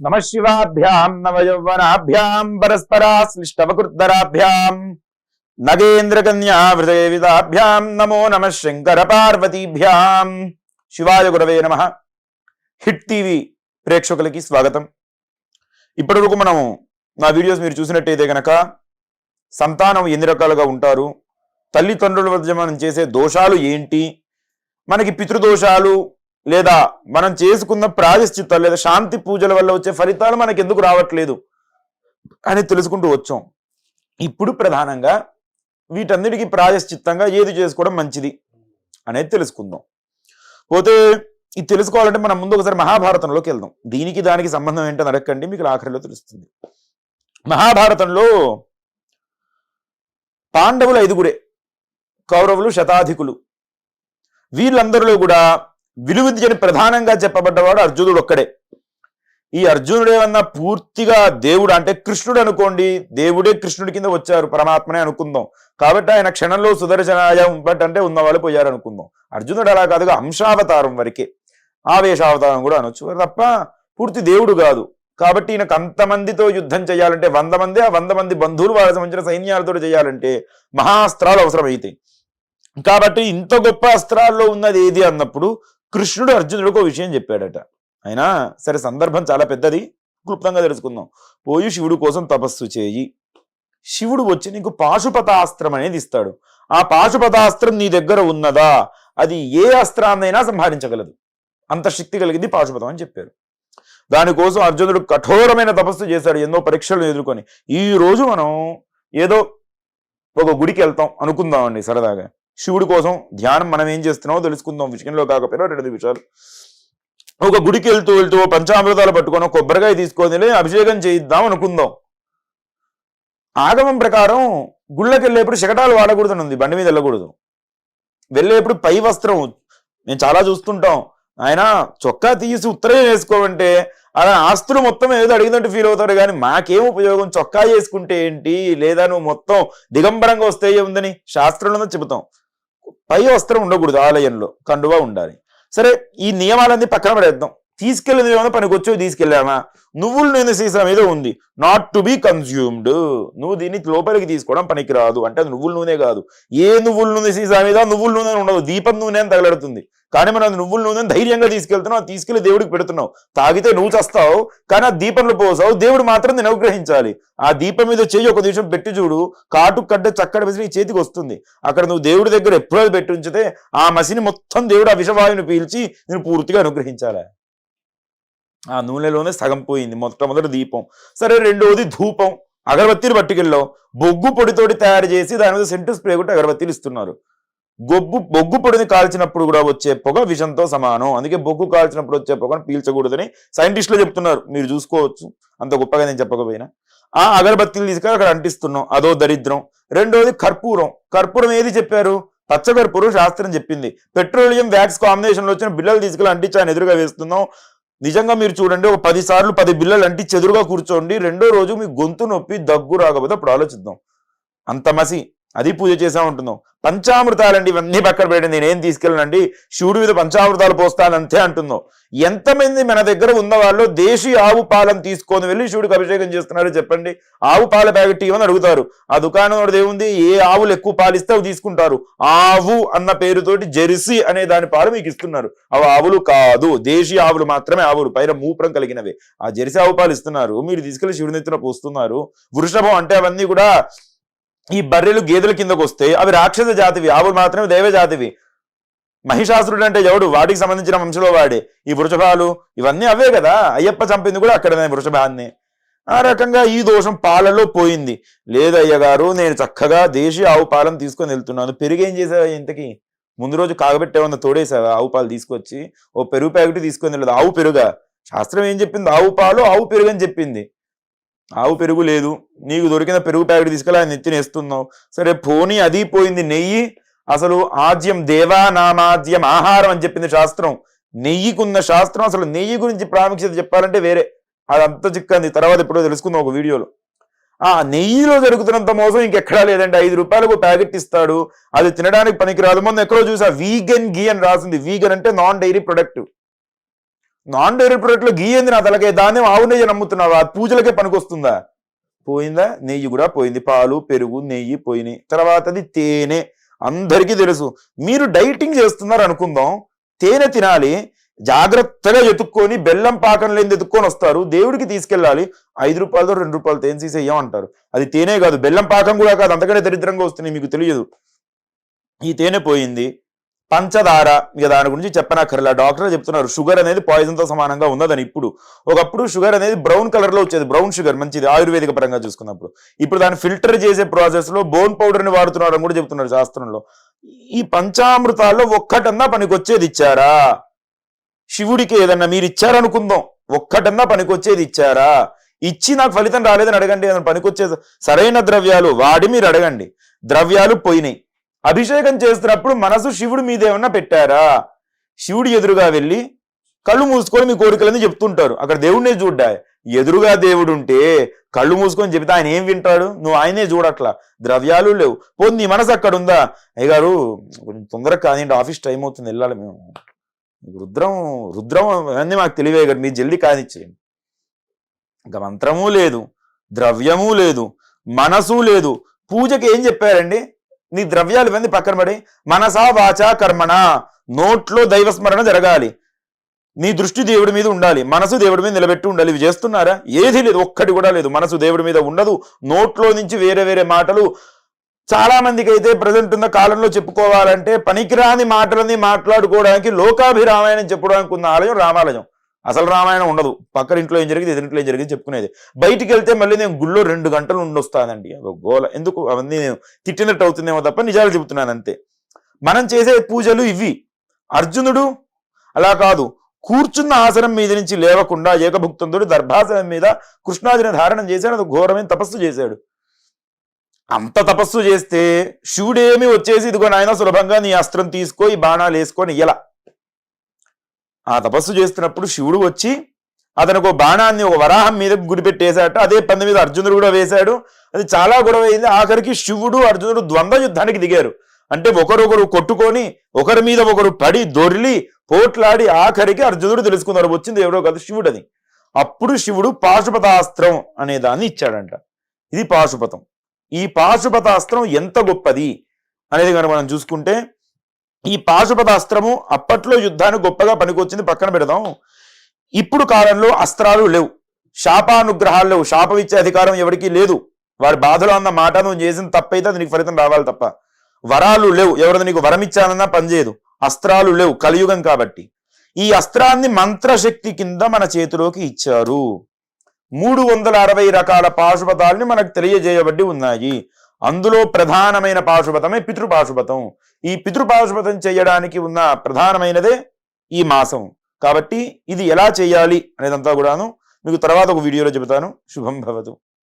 నమ శివాభ్యాం నవయౌవనాభ్యాం పరస్పరాశ్లిష్టవకృద్దరాభ్యాం నగేంద్రకన్యా కన్యా హృదయవిదాభ్యాం నమో నమ శంకర పార్వతీభ్యాం శివాయ గురవే నమ. హిట్ టీవీ ప్రేక్షకులకి స్వాగతం. ఇప్పటివరకు మనము నా వీడియోస్ మీరు చూసినట్టయితే గనక సంతానం ఎన్ని రకాలుగా ఉంటారు తల్లిదండ్రుల వద్ద మనం చేసే దోషాలు ఏంటి మనకి పితృదోషాలు లేదా మనం చేసుకున్న ప్రాయశ్చిత్త లేదా శాంతి పూజల వల్ల వచ్చే ఫలితాలు మనకి ఎందుకు రావట్లేదు అని తెలుసుకుంటూ వచ్చాం. ఇప్పుడు ప్రధానంగా వీటన్నిటికీ ప్రాయశ్చిత్తంగా ఏది చేసుకోవడం మంచిది అనేది తెలుసుకుందాం. పోతే ఇది తెలుసుకోవాలంటే మనం ముందు ఒకసారి మహాభారతంలోకి వెళ్దాం. దీనికి దానికి సంబంధం ఏంటో అడగండి మీకు ఆఖరిలో తెలుస్తుంది. మహాభారతంలో పాండవులు ఐదుగురే కౌరవులు శతాధికులు. వీళ్ళందరిలో కూడా విలువిద్యని ప్రధానంగా చెప్పబడ్డవాడు అర్జునుడు ఒక్కడే. ఈ అర్జునుడేమన్నా పూర్తిగా దేవుడు? అంటే కృష్ణుడు అనుకోండి దేవుడే కృష్ణుడి కింద వచ్చారు పరమాత్మనే అనుకుందాం. కాబట్టి ఆయన క్షణంలో సుదర్శనాయం బట్ అంటే ఉన్నవాళ్ళు పోయారు అనుకుందాం అర్జునుడు అలా కాదుగా అంశావతారం వరకే. ఆవేశావతారం కూడా అనొచ్చు. తప్ప పూర్తి దేవుడు కాదు. కాబట్టి ఈయనకు అంతమందితో యుద్ధం చేయాలంటే వంద మంది ఆ వంద మంది బంధువులు వాళ్ళకి సంబంధించిన సైన్యాలతో చేయాలంటే మహాస్త్రాలు అవసరమైతాయి. కాబట్టి ఇంత గొప్ప అస్త్రాల్లో ఉన్నది ఏది అన్నప్పుడు కృష్ణుడు అర్జునుడికి ఒక విషయం చెప్పాడట. అయినా సరే సందర్భం చాలా పెద్దది. క్లుప్తంగా తెలుసుకుందాం. పోయి శివుడు కోసం తపస్సు చేయి. శివుడు వచ్చి నీకు పాశుపతాస్త్రం అనేది ఇస్తాడు. ఆ పాశుపతాస్త్రం నీ దగ్గర ఉన్నదా? అది ఏ అస్త్రాన్నైనా సంహరించగలదు. అంత శక్తి కలిగింది పాశుపతం అని చెప్పారు. దానికోసం అర్జునుడు కఠోరమైన తపస్సు చేశాడు. ఎన్నో పరీక్షలు ఎదుర్కొని. ఈ రోజు మనం ఏదో ఒక గుడికి వెళ్తాం అనుకుందామండి సరదాగా. శివుడి కోసం ధ్యానం మనం ఏం చేస్తున్నామో తెలుసుకుందాం. విషయంలో కాకపోయినా రెండు విషయాలు. ఒక గుడికి వెళ్తూ వెళ్తూ పంచామృతాలు పట్టుకొని కొబ్బరికాయ తీసుకొని అభిషేకం చేయిద్దాం అనుకుందాం. ఆగమం ప్రకారం గుళ్ళకి వెళ్ళేప్పుడు శకటాలు వాడకూడదని ఉంది బండి మీద వెళ్ళకూడదు. వెళ్ళేప్పుడు పై వస్త్రం మేము చాలా చూస్తుంటాం. ఆయన చొక్కా తీసి ఉత్తరం వేసుకోమంటే అలా ఆస్తులు మొత్తం ఏదో అడిగినట్టు ఫీల్ అవుతాడు కానీ మాకేం ఉపయోగం? చొక్కా చేసుకుంటే ఏంటి? లేదా నువ్వు మొత్తం దిగంబరంగా వస్తే ఏముందని? శాస్త్రంలో చెబుతాం. పై వస్త్రం ఉండకూడదు ఆలయంలో కండువా ఉండాలి. సరే ఈ నియమాలన్నీ పక్కన పడేద్దాం తీసుకెళ్ళింది ఏమైనా వచ్చి తీసుకెళ్ళామా నువ్వుల నూనె సీసం మీద ఉంది. నాట్ టు బి కన్స్యూమ్డ్ నువ్వు దీన్ని లోపలికి తీసుకోవడం పనికి రాదు అంటే అది నువ్వుల నూనె కాదు. ఏ నువ్వుల నూనె సీసా మీద నువ్వుల నూనె ఉండదు. దీపం నూనె అని తగలడుతుంది. కానీ మనం నువ్వుల నూనె ధైర్యంగా తీసుకెళ్తున్నావు తీసుకెళ్ళి దేవుడికి పెడుతున్నావు. తాగితే నువ్వు చస్తావు కానీ ఆ దీపంలో పోసావు. దేవుడు మాత్రం నేను అనుగ్రహించాలి. ఆ దీపం మీద చేయి ఒక నిమిషం పెట్టి చూడు. కాటు కడ్డ చక్కడ మసి నీ చేతికి వస్తుంది. అక్కడ నువ్వు దేవుడి దగ్గర ఎప్పుడో పెట్టి ఉంచితే ఆ మసిని మొత్తం దేవుడు ఆ విషవాయువుని పీల్చి నేను పూర్తిగా అనుగ్రహించాలి. ఆ నూనెలోనే సగం పోయింది మొట్టమొదటి దీపం. సరే రెండవది ధూపం. అగరబత్తీలు పట్టుకెళ్ళావు బొగ్గు పొడితోటి తయారు చేసి దాని మీద సెంటు స్ప్రే కొట్టి అగరబత్తీలు ఇస్తున్నారు. గొబ్బు బొగ్గు పొడిని కాల్చినప్పుడు కూడా వచ్చే పొగ విషంతో సమానం. అందుకే బొగ్గు కాల్చినప్పుడు వచ్చే పొగను పీల్చకూడదని సైంటిస్టులు చెప్తున్నారు. మీరు చూసుకోవచ్చు. అంత గొప్పగా నేను చెప్పకపోయినా. ఆ అగరబత్తీలు తీసుకొని అక్కడ అంటిస్తున్నాం. అదో దరిద్రం. రెండోది కర్పూరం. కర్పూరం ఏది చెప్పారు? పచ్చకర్పూరం శాస్త్రం చెప్పింది. పెట్రోలియం వ్యాక్స్ కాంబినేషన్లో వచ్చిన బిల్లలు తీసుకెళ్ళి అంటించాను ఎదురుగా వేస్తున్నాం. నిజంగా మీరు చూడండి ఒక పది సార్లు పది బిల్లలు అంటి చెదురుగా కూర్చోండి రెండో రోజు మీ గొంతు నొప్పి దగ్గు రాకపోతే అప్పుడు ఆలోచిద్దాం. అంత మసి. అది పూజ చేసా ఉంటుందాం పంచామృతాలండి ఇవన్నీ పక్కన పెట్టండి. నేనేం తీసుకెళ్ళనండి? శివుడి మీద పంచామృతాలు పోస్తానంతే అంటుందో ఎంతమంది మన దగ్గర ఉన్న వాళ్ళు దేశీ ఆవు పాలను తీసుకొని వెళ్ళి శివుడికి అభిషేకం చేస్తున్నారో చెప్పండి. ఆవు పాల ప్యాకెట్ ఇవ్వని అడుగుతారు. ఆ దుకాణం ఏముంది ఏ ఆవులు ఎక్కువ పాలిస్తే అవి తీసుకుంటారు. ఆవు అన్న పేరుతోటి జెర్సీ అనే దాని పాలు మీకు ఇస్తున్నారు. అవి ఆవులు కాదు దేశీ ఆవులు మాత్రమే ఆవులు పైన మూపురం కలిగినవి. ఆ జెర్సీ ఆవు పాలు ఇస్తున్నారు మీరు తీసుకెళ్ళి శివుడి నెత్తిన పోస్తున్నారు. వృషభం అంటే అవన్నీ కూడా ఈ బర్రెలు గేదెల కిందకు వస్తే అవి రాక్షస జాతివి ఆవులు మాత్రమే దేవజాతివి మహిషాసురుడు అంటే ఎవడు? వాటికి సంబంధించిన వంశంలో వాడే. ఈ వృషభాలు ఇవన్నీ అవే కదా. అయ్యప్ప చంపింది కూడా అక్కడనే వృషభాన్ని. ఆ రకంగా ఈ దోషం పాలలో పోయింది. లేదయ్య గారు నేను చక్కగా దేశీ ఆవు పాలను తీసుకొని వెళ్తున్నాను. పెరుగేం చేసావా ఇంతకి? ముందు రోజు కాగబెట్టేమన్నా తోడేసావా ఆవు పాలు తీసుకొచ్చి? ఓ పెరుగు ప్యాకెట్ తీసుకొని వెళ్ళదు. ఆవు పెరుగా? శాస్త్రం ఏం చెప్పింది? ఆవు పాలు ఆవు పెరుగు అని చెప్పింది. ఆవు పెరుగు లేదు. నీకు దొరికిన పెరుగు ప్యాకెట్ తీసుకెళ్ళి ఆయన నెత్తినేస్తున్నావు సరే పోనీ అది పోయింది నెయ్యి. అసలు ఆద్యం దేవా నామాజ్యం ఆహారం అని చెప్పింది శాస్త్రం. నెయ్యికున్న శాస్త్రం అసలు నెయ్యి గురించి ప్రాముఖ్యత చెప్పాలంటే వేరే. అది అంత చిక్కంది. తర్వాత ఎప్పుడో తెలుసుకుందాం ఒక వీడియోలో. ఆ నెయ్యిలో జరుగుతున్నంత మోసం ఇంకెక్కడా లేదంటే ఐదు రూపాయలకు ప్యాకెట్ ఇస్తాడు. అది తినడానికి పనికిరాదు. మొన్న ఎక్కడో చూసా వీగన్ గీ అని రాసింది. వీగన్ అంటే non dairy product. Non dairy ప్రొడక్ట్లో ghee ఏంది నా తలకే దాన్ని ఆవు నెయ్యి నమ్ముతున్నావా పూజలకే పనికొస్తుందా? పోయిందా? నెయ్యి కూడా పోయింది. పాలు పెరుగు నెయ్యి పోయినాయి. తర్వాతది తేనె. అందరికీ తెలుసు. మీరు డైటింగ్ చేస్తున్నారు అనుకుందాం. తేనె తినాలి. జాగ్రత్తగా ఎతుక్కొని బెల్లం పాకం లేని ఎత్తుక్కొని వస్తారు. దేవుడికి తీసుకెళ్ళాలి. ఐదు రూపాయలతో రెండు రూపాయలు తేనె తీసేయం అంటారు. అది తేనే కాదు. బెల్లం పాకం కూడా కాదు. అంతకంటే దరిద్రంగా వస్తుంది మీకు తెలియదు. ఈ తేనె పోయింది. పంచదార ఇక దాని గురించి చెప్పనక్కర్లా. డాక్టర్ చెప్తున్నారు షుగర్ అనేది పాయిజన్తో సమానంగా ఉన్నదని ఇప్పుడు. ఒకప్పుడు షుగర్ అనేది బ్రౌన్ కలర్లో వచ్చేది బ్రౌన్ షుగర్ మంచిది ఆయుర్వేదిక పరంగా చూసుకున్నప్పుడు. ఇప్పుడు దాన్ని ఫిల్టర్ చేసే ప్రాసెస్లో బోన్ పౌడర్ని వాడుతున్నారని కూడా చెప్తున్నారు శాస్త్రంలో. ఈ పంచామృతాల్లో ఒక్కటన్నా పనికొచ్చేది ఇచ్చారా? శివుడికి ఏదన్నా మీరు ఇచ్చారనుకుందాం ఒక్కటన్నా పనికొచ్చేది ఇచ్చారా? ఇచ్చి నాకు ఫలితం రాలేదని అడగండి ఏదైనా పనికొచ్చేది సరైన ద్రవ్యాలు వాడి మీరు అడగండి. ద్రవ్యాలు పోయినాయి. అభిషేకం చేస్తున్నప్పుడు మనసు శివుడి మీద ఏమన్నా పెట్టారా? శివుడి ఎదురుగా వెళ్ళి కళ్ళు మూసుకొని మీ కోరికలని చెప్తుంటారు. అక్కడ దేవుడినే చూడ్డా? ఎదురుగా దేవుడు ఉంటే కళ్ళు మూసుకొని చెబితే ఆయన ఏం వింటాడు? నువ్వు ఆయనే చూడట్లా. ద్రవ్యాలు లేవు. పోనీ నీ మనసు అక్కడ ఉందా అయ్యగారు కొంచెం తొందరగా కానివ్వండి ఆఫీస్ టైం అవుతుంది వెళ్ళాలి మేము. రుద్రం రుద్రం అవన్నీ మాకు తెలివే కదా మీరు జల్దీ కానిచ్చేయండి. ఇంకా మంత్రము లేదు ద్రవ్యము లేదు మనసు లేదు. పూజకి ఏం చెప్పారండి? నీ ద్రవ్యాలు ఇవన్నీ పక్కన పడి? మనసా వాచ కర్మణ. నోట్లో దైవస్మరణ జరగాలి. నీ దృష్టి దేవుడి మీద ఉండాలి. మనసు దేవుడి మీద నిలబెట్టి ఉండాలి. ఇవి చేస్తున్నారా? ఏది లేదు. ఒక్కటి కూడా లేదు. మనసు దేవుడి మీద ఉండదు. నోట్లో నుంచి వేరే వేరే మాటలు చాలా మందికి అయితే ప్రజెంట్ ఉన్న కాలంలో చెప్పుకోవాలంటే పనికిరాని మాటలని మాట్లాడుకోవడానికి లోకాభిరామాయణం చెప్పడానికి ఉన్న ఆలయం రామాలయం. అసలు రామాయణం ఉండదు. పక్కన ఇంట్లో ఏం జరిగింది ఎదురింట్లో ఏం జరిగింది చెప్పుకునేది. బయటికి వెళ్తే మళ్ళీ నేను గుళ్ళో రెండు గంటలు ఉండొస్తానండి. అదో గోల. ఎందుకు? అవన్నీ నేను తిట్టినట్టు అవుతుందేమో తప్ప నిజాలు చెబుతున్నాను అంతే. మనం చేసే పూజలు ఇవి అర్జునుడు అలా కాదు. కూర్చున్న ఆసనం మీద నుంచి లేవకుండా ఏకభుక్తంతో దర్భాసనం మీద కృష్ణాదిని ధారణం చేశాడు. అది ఘోరమైన తపస్సు చేశాడు. అంత తపస్సు చేస్తే శివుడేమి వచ్చేసి ఇదిగో నాయన సులభంగా నీ అస్త్రం తీసుకో ఈ బాణాలు వేసుకొని ఇలా. ఆ తపస్సు చేస్తున్నప్పుడు శివుడు వచ్చి అతనికి ఒక బాణాన్ని ఒక వరాహం మీద గురిపెట్టేశాట అదే పంది మీద అర్జునుడు కూడా వేశాడు. అది చాలా గొడవ అయింది ఆఖరికి శివుడు అర్జునుడు ద్వంద్వ యుద్ధానికి దిగారు. అంటే ఒకరొకరు కొట్టుకొని ఒకరి మీద ఒకరు పడి దొర్లి పోట్లాడి ఆఖరికి అర్జునుడు తెలుసుకున్నారు. వచ్చింది ఎవరో కాదు అది అప్పుడు శివుడు పాశుపతాస్త్రం అనే దాన్ని ఇచ్చాడంట. ఇది పాశుపతం. ఈ పాశుపతాస్త్రం ఎంత గొప్పది అనేది కనుక మనం చూసుకుంటే ఈ పాశుపతాస్త్రము అప్పట్లో యుద్ధానికి గొప్పగా పనికొచ్చింది పక్కన పెడదాం. ఇప్పుడు కాలంలో అస్త్రాలు లేవు. శాపానుగ్రహాలు లేవు. శాపం ఇచ్చే అధికారం ఎవరికీ లేదు. వారి బాధలో అన్న మాట నువ్వు చేసిన తప్పైతే అది నీకు ఫలితం రావాలి తప్ప. వరాలు లేవు. ఎవరిది నీకు వరం ఇచ్చానన్నా పనిచేయదు అస్త్రాలు లేవు. కలియుగం కాబట్టి. ఈ అస్త్రాన్ని మంత్రశక్తి కింద మన చేతిలోకి ఇచ్చారు. మూడు వందల అరవై రకాల పాశుపతాల్ని మనకు తెలియజేయబడి ఉన్నాయి. అందులో ప్రధానమైన పాశుపతమే పితృపాశుపతం. ఈ పితృపాశుపతం చేయడానికి ఉన్న ప్రధానమైనదే ఈ మాసం. కాబట్టి ఇది ఎలా చేయాలి అనేదంతా కూడాను మీకు తర్వాత ఒక వీడియోలో చెబుతాను. శుభం భవతు.